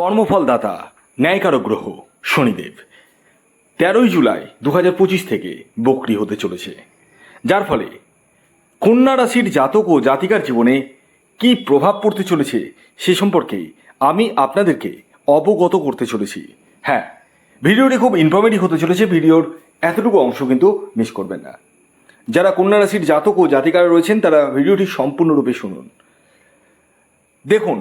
কর্মফলদাতা ন্যায়কারক গ্রহ শনিদেব। তেরোই জুলাই দু হাজার পঁচিশ থেকে বকরি হতে চলেছে। যার ফলে কন্যা রাশির জাতক ও জাতিকার জীবনে কি প্রভাব পড়তে চলেছে সে সম্পর্কে আমি আপনাদেরকে অবগত করতে চলেছি। হ্যাঁ ভিডিওটি খুব ইনফরমেটিভ হতে চলেছে, ভিডিওর এতটুকু অংশ কিন্তু মিস করবেন না। যারা কন্যা রাশির জাতক ও জাতিকারা রয়েছেন, তারা ভিডিওটি সম্পূর্ণরূপে শুনুন। দেখুন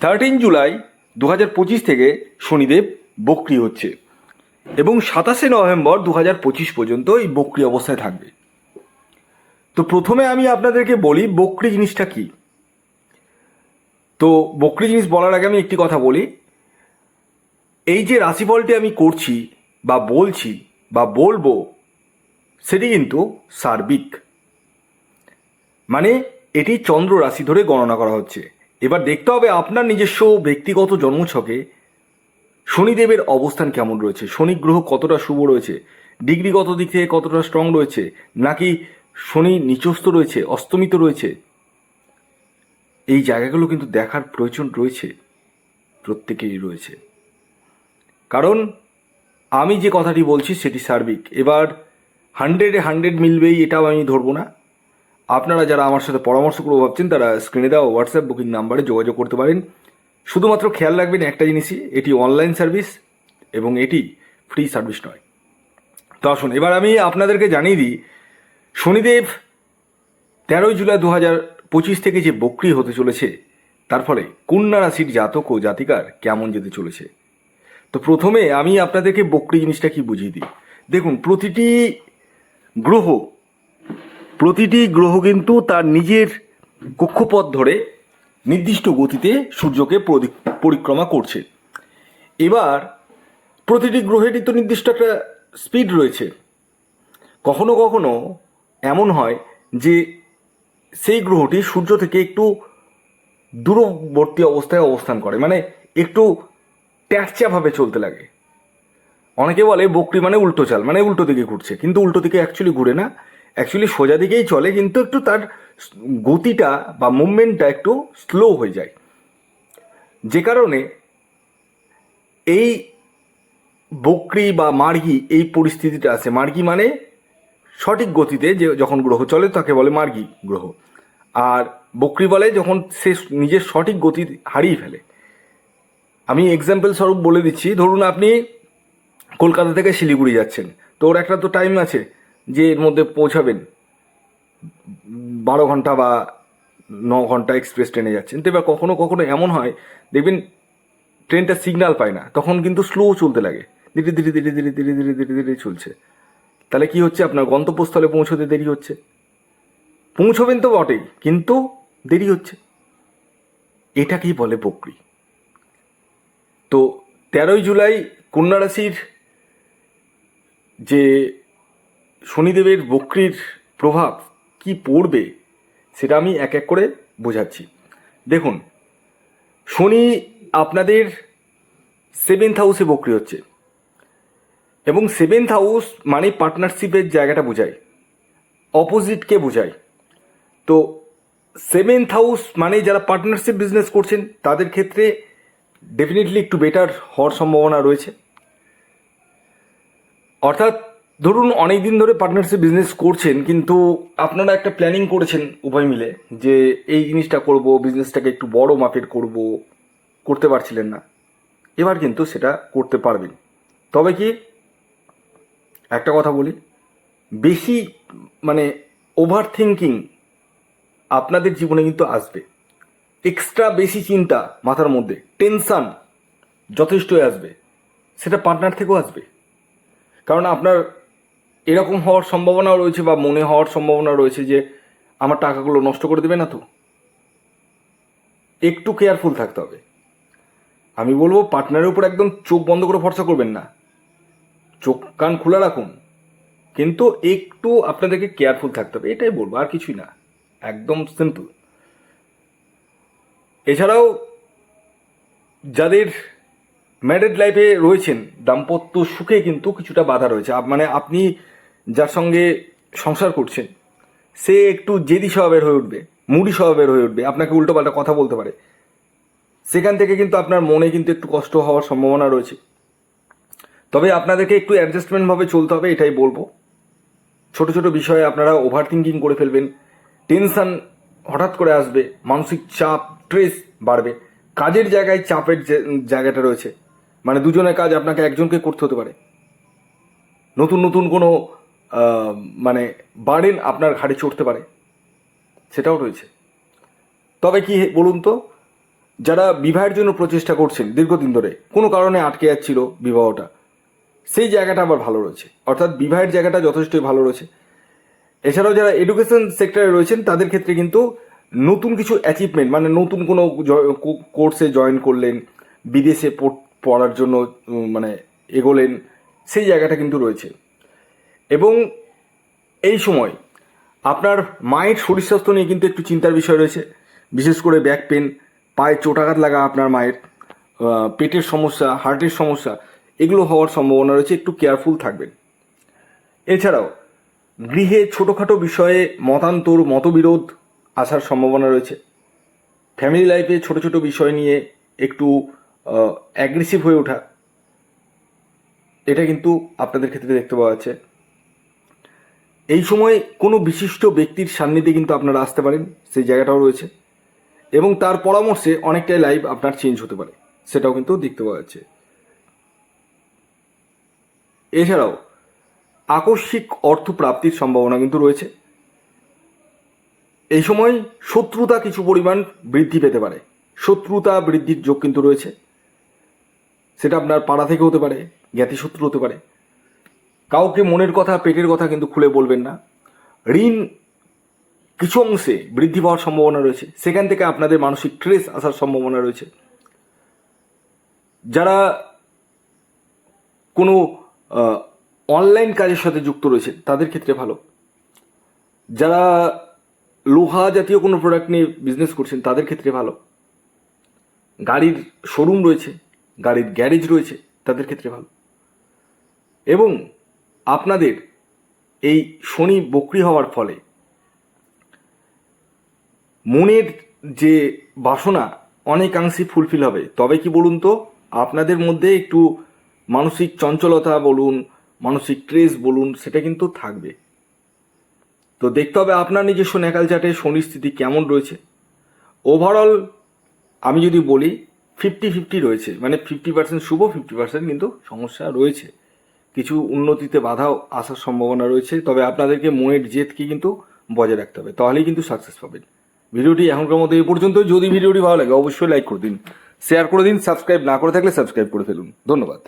থার্টিন জুলাই দু হাজার পঁচিশ থেকে শনিদেব বক্রি হচ্ছে এবং সাতাশে নভেম্বর দু হাজার পঁচিশ পর্যন্ত এই বক্রি অবস্থায় থাকবে। তো প্রথমে আমি আপনাদেরকে বলি বক্রি জিনিসটা কি। তো বক্রি জিনিস বলার আগে আমি একটি কথা বলি। এই যে রাশিফলটি আমি করছি বা বলছি বা বলব, সেটি কিন্তু সার্বিক। মানে এটি চন্দ্র রাশি ধরে গণনা করা হচ্ছে। এবার দেখতে হবে আপনার নিজস্ব ব্যক্তিগত জন্মছকে। শনিদেবের অবস্থান কেমন রয়েছে? শনি গ্রহ কতটা শুভ রয়েছে? ডিগ্রিগত দিক থেকে কতটা স্ট্রং রয়েছে? নাকি শনি নিচস্থ রয়েছে, অস্তমিত রয়েছে? এই জায়গাগুলো কিন্তু দেখার প্রয়োজন রয়েছে, প্রত্যেকেরই রয়েছে। কারণ আমি যে কথাটি বলছি সেটি সার্বিক। এবার হান্ড্রেডে হান্ড্রেড মিলবেই, এটাও আমি ধরবো না। আপনারা যারা আমার সাথে পরামর্শ করব ভাবছেন তারা স্ক্রিনে দেওয়া হোয়াটসঅ্যাপ বুকিং নাম্বারে যোগাযোগ করতে পারেন। শুধুমাত্র খেয়াল রাখবেন একটা জিনিসই, এটি অনলাইন সার্ভিস এবং এটি ফ্রি সার্ভিস নয়। তো আসুন, এবার আমি আপনাদেরকে জানিয়ে দিই, শনিদেব তেরোই জুলাই দু হাজার পঁচিশ থেকে যে বক্রি হতে চলেছে, তার ফলে কন্যা রাশির জাতক ও জাতিকার কেমন যেতে চলেছে? তো প্রথমে আমি আপনাদেরকে বক্রি জিনিসটা কি বুঝিয়ে দিই? দেখুন, প্রতিটি গ্রহ প্রতিটি গ্রহ কিন্তু তার নিজের কক্ষপথ ধরে নির্দিষ্ট গতিতে সূর্যকে পরিক্রমা করছে। এবার প্রতিটি গ্রহেরই তো নির্দিষ্ট একটা স্পিড রয়েছে। কখনো কখনো এমন হয় যে সেই গ্রহটি সূর্য থেকে একটু দূরবর্তী অবস্থায় অবস্থান করে মানে একটু ট্যাকচাভাবে চলতে লাগে। অনেকে বলে বকরি মানে উল্টো চাল মানে উল্টো দিকে ঘুরছে, কিন্তু উল্টো দিকে অ্যাকচুয়ালি ঘুরে না। অ্যাকচুয়ালি সোজা দিকেই চলে, কিন্তু একটু তার গতিটা বা মুভমেন্টটা একটু স্লো হয়ে যায়। যে কারণে এই বকরি বা মার্গি এই পরিস্থিতিটা আছে। মার্গি মানে সঠিক গতিতে যে যখন গ্রহ চলে, তাকে বলে মার্গি গ্রহ। আর বকরি বলে যখন সে নিজের সঠিক গতি হারিয়ে ফেলে। আমি এক্সাম্পল স্বরূপ বলে দিচ্ছি। ধরুন আপনি কলকাতা থেকে শিলিগুড়ি যাচ্ছেন। তো ওর একটা তো টাইম আছে। যে এর মধ্যে পৌঁছাবেন। বারো ঘণ্টা বা ন ঘণ্টা এক্সপ্রেস ট্রেনে যাচ্ছেন। তো এবার কখনো কখনো এমন হয়, দেখবেন ট্রেনটা সিগন্যাল পায় না, তখন কিন্তু স্লো চলতে লাগে। ধীরে ধীরে ধীরে ধীরে ধীরে ধীরে ধীরে ধীরে চলছে। তাহলে কি হচ্ছে? আপনার গন্তব্যস্থলে পৌঁছতে দেরি হচ্ছে। পৌঁছবেন তো বটেই, কিন্তু দেরি হচ্ছে। এটাকেই বলে বকরি। তো তেরোই জুলাই কন্যা রাশির যে শনিদেবের বক্রির প্রভাব কি পড়বে সেটা আমি এক এক করে বোঝাচ্ছি। দেখুন, শনি আপনাদের সেভেন্থ হাউসে বক্রি হচ্ছে এবং সেভেন্থ হাউস মানে পার্টনারশিপের জায়গাটা বোঝায় অপোজিটকে বোঝায়। তো সেভেন্থ হাউস মানে যারা পার্টনারশিপ বিজনেস করছেন, তাদের ক্ষেত্রে ডেফিনেটলি একটু বেটার হওয়ার সম্ভাবনা রয়েছে। অর্থাৎ ধরুন অনেক দিন ধরে পার্টনারশিপ বিজনেস করছেন, কিন্তু আপনারা একটা প্ল্যানিং করেছেন উভয় মিলে যে এই জিনিসটা করব বিজনেসটাকে একটু বড় মাপের করব, করতে পারছিলেন না। এবার কিন্তু সেটা করতে পারবেন। তবে কি, একটা কথা বলি, বেশি মানে ওভার থিঙ্কিং আপনাদের জীবনে কিন্তু আসবে। এক্সট্রা বেশি চিন্তা মাথার মধ্যে টেনশান যথেষ্টই আসবে। সেটা পার্টনার থেকেও আসবে। কারণ আপনার এরকম হওয়ার সম্ভাবনাও রয়েছে বা মনে হওয়ার সম্ভাবনা রয়েছে যে আমার টাকাগুলো নষ্ট করে দেবে না তো? একটু কেয়ারফুল থাকতে হবে। আমি বলব পার্টনারের উপর একদম চোখ বন্ধ করে ভরসা করবেন না। চোখ কান খোলা রাখুন। কিন্তু একটু আপনাদেরকে কেয়ারফুল থাকতে হবে। এটাই বলব, আর কিছুই না। একদম সিম্পল এছাড়াও যাদের ম্যারিড লাইফে রয়েছেন, দাম্পত্য সুখে কিন্তু কিছুটা বাধা রয়েছে। মানে আপনি যার সঙ্গে সংসার করছেন সে একটু জেদি স্বভাবের হয়ে উঠবে, মুডি স্বভাবের হয়ে উঠবে, আপনাকে উল্টোপাল্টা কথা বলতে পারে। সেখান থেকে কিন্তু আপনার মনে কিন্তু একটু কষ্ট হওয়ার সম্ভাবনা রয়েছে। তবে আপনাদেরকে একটু অ্যাডজাস্টমেন্টভাবে চলতে হবে, এটাই বলব। ছোট ছোট বিষয়ে আপনারা ওভার থিঙ্কিং করে ফেলবেন। টেনশান হঠাৎ করে আসবে, মানসিক চাপ স্ট্রেস বাড়বে। কাজের জায়গায় চাপের জায়গাটা রয়েছে। মানে দুজনের কাজ আপনাকে একজনকে করতে হতে পারে। নতুন নতুন কোনো মানে বার্ডেন আপনার ঘাড়ে চড়তে পারে, সেটাও রয়েছে। তবে কি বলুন তো, যারা বিবাহের জন্য প্রচেষ্টা করছেন দীর্ঘদিন ধরে, কোনো কারণে আটকে যাচ্ছিল বিবাহটা, সেই জায়গাটা আবার ভালো রয়েছে। অর্থাৎ বিবাহের জায়গাটা যথেষ্টই ভালো রয়েছে। এছাড়াও যারা এডুকেশন সেক্টরে রয়েছেন, তাদের ক্ষেত্রে কিন্তু নতুন কিছু অ্যাচিভমেন্ট মানে নতুন কোনো কোর্সে জয়েন করলেন, বিদেশে পড়- পড়ার জন্য মানে এগোলেন, সেই জায়গাটা কিন্তু রয়েছে। এবং এই সময় আপনার মায়ের শরীর স্বাস্থ্য নিয়ে কিন্তু একটু চিন্তার বিষয় রয়েছে। বিশেষ করে ব্যাক পেন পায়ে চোটাঘাত লাগা আপনার মায়ের পেটের সমস্যা হার্টের সমস্যা, এগুলো হওয়ার সম্ভাবনা রয়েছে। একটু কেয়ারফুল থাকবেন। এছাড়াও গৃহে ছোটোখাটো বিষয়ে মতান্তর, মতবিরোধ আসার সম্ভাবনা রয়েছে। ফ্যামিলি লাইফে ছোট ছোট বিষয় নিয়ে একটু অ্যাগ্রেসিভ হয়ে ওঠা, এটা কিন্তু আপনাদের ক্ষেত্রে দেখতে পাওয়া যাচ্ছে। এই সময় কোনো বিশিষ্ট ব্যক্তির সান্নিধ্যে কিন্তু আপনারা আসতে পারেন, সেই জায়গাটাও রয়েছে। এবং তার পরামর্শে অনেকটাই লাইফ আপনার চেঞ্জ হতে পারে, সেটাও কিন্তু দেখতে পাওয়া যাচ্ছে। এছাড়াও, আকস্মিক অর্থ প্রাপ্তির সম্ভাবনা কিন্তু রয়েছে। এই সময় শত্রুতা কিছু পরিমাণ বৃদ্ধি পেতে পারে, শত্রুতা বৃদ্ধির যোগ কিন্তু রয়েছে। সেটা আপনার পাড়া থেকে হতে পারে জ্ঞাতি শত্রু হতে পারে। কাউকে মনের কথা, পেটের কথা কিন্তু খুলে বলবেন না। ঋণ কিছু অংশে বৃদ্ধি পাওয়ার সম্ভাবনা রয়েছে। সেখান থেকে আপনাদের মানসিক ট্রেস আসার সম্ভাবনা রয়েছে। যারা কোনো অনলাইন কাজের সাথে যুক্ত রয়েছে তাদের ক্ষেত্রে ভালো। যারা লোহা জাতীয় কোনো প্রোডাক্ট নিয়ে বিজনেস করছেন, তাদের ক্ষেত্রে ভালো। গাড়ির শোরুম রয়েছে, গাড়ির গ্যারেজ রয়েছে, তাদের ক্ষেত্রে ভালো। এবং আপনাদের এই শনি বক্রি হওয়ার ফলে মনের যে বাসনা অনেকাংশে ফুলফিল হবে। তবে কি বলুন তো, আপনাদের মধ্যে একটু মানসিক চঞ্চলতা বলুন, মানসিক ট্রেস বলুন, সেটা কিন্তু থাকবে। তো দেখতে হবে আপনার নিজস্ব ন্যাকাল চাটে শনির স্থিতি কেমন রয়েছে। ওভারঅল আমি যদি বলি ফিফটি ফিফটি রয়েছে। মানে ফিফটি পার্সেন্ট শুভ ফিফটি পার্সেন্ট কিন্তু সমস্যা রয়েছে। কিছু উন্নতিতে বাধাও আসার সম্ভাবনা রয়েছে। তবে আপনাদেরকে মনের জেদকে কিন্তু বজায় রাখতে হবে। তাহলেই কিন্তু সাকসেস পাবেন। ভিডিওটি এখনকার মতো এই পর্যন্ত যদি ভিডিওটি ভালো লাগে, অবশ্যই লাইক করে দিন। শেয়ার করে দিন। সাবস্ক্রাইব না করে থাকলে সাবস্ক্রাইব করে ফেলুন। ধন্যবাদ।